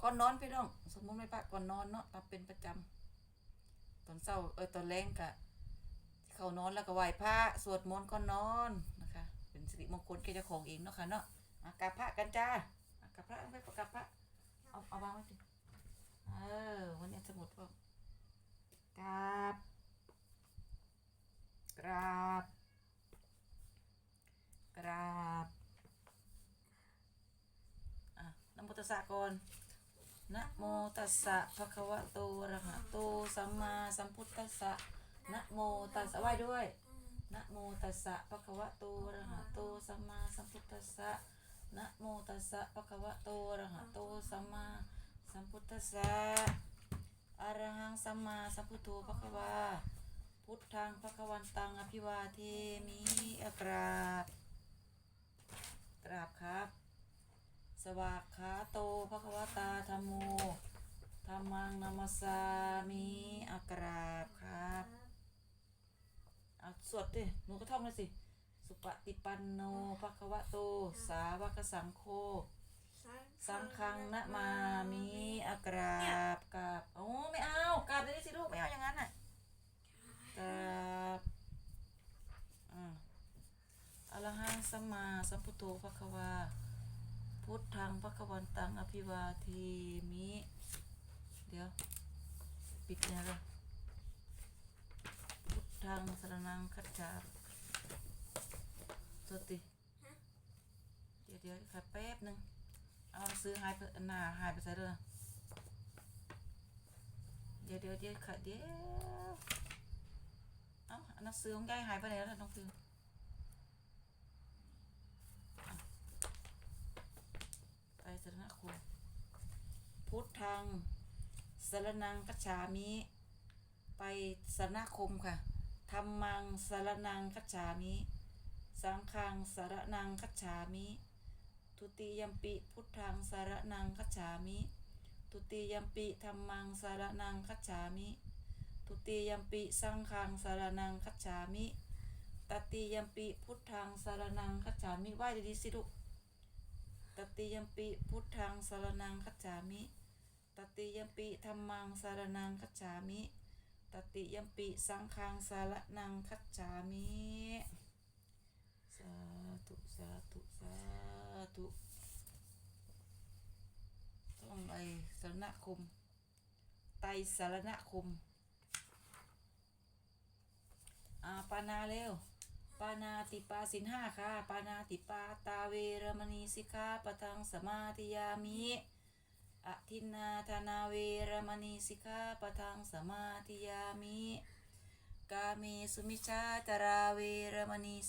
ก่อนนอนพี่น้อง สมมติไม่ปะก่อนนอนเนาะทำเป็นประจำตอนเช้าเออตอนแรงกะเข้านอนแล้วก็ไหว้พระสวดมนต์ก่อนนอนนะคะ เป็นสิริมงคลแก่เจ้าของเองเนาะค่ะเนาะอะกราบพระกันจ้าอะกราบพระเอาไปกราบพระเอาเอาวางไว้ดิเออวันนี้สมุดพวกกราบกราบกราบอะนะโมตัสสะก่อน นะโมตัสสะภะคะวะโตอะระหะโตสัมมาสัมพุทธัสสะนะโมตัสสะไหว้ด้วยนะโมตัสสะภะคะวะโตอะระหะโตสัมมาสัมพุทธัสสะนะโมตัสสะภะคะวะโตอะระหะโตสัมมาสัมพุทธัสสะอะระหังสัมมาสัมพุทโธภะคะวาพุทธังภะคะวันตังอภิวาเทมิอะกราบกราบครับ สวากขาโตภควตาธรรมโมธรรมังนามัสสามิอากราบครับเอาสวดดิหนูก็ท่องเลยสิ สุปฏิปันโนภควโต สาวกสังโฆสังฆังนะมามิอากราบกราบโอ้ไม่เอากราบเลยสิลูกไม่เอาอย่างนั้นน่ะกราบอ่าอรหังสัมมาสัมพุทโธภควา พุทธังพระควันตังอภิวาทีมิ เดี๋ยว ปิดเนี่ยลยพุทธังสรนังคัจฉาสติ เดี๋ยวเดี๋ยวค่ะแป๊บหนึง เอาซื้อหายไปหน้าหายไปซะเลยเดี๋ยวเดี๋ยวเดี๋ยวค่ะเดี๋ยว เอ้าหนังสือของยายหายไปไหนแล้วน้องฟิว ไปสรณคมพุทธั งสรนังกัจฉามิ ไปสรณคมค่ะธรรมังสรนังกัจฉามิ สังฆังสรนังกัจฉามิ ทุติยมปิพุทธังสรนังกัจฉามิ ทุติยมปิธรรมังสรนังกัจฉามิ ทุติยมปิสังฆังสรนังกัจฉามิตติยมปิพุทธังสรนังกัจฉามิไหวดีๆสิลูกตติยมปิพุทธังสารนังคัจฉามิ ตติยมปิธรรมังสารนังคัจฉามิ ตติยมปิสังฆังสารนังคัจฉามิ สาธุสาธุสาธุต้องไปสารณคม ไตสารณคม อาปานาเร็วปานาติปาสินห้าค่ะ ปานาติปาตาเวรมณีสิกขาปะทังสมาธิยามิ อะทินนาธนาเวรมณีสิกขาปทังสมาธิยามิ กาเมสุมิชาตราเวรมณีสิ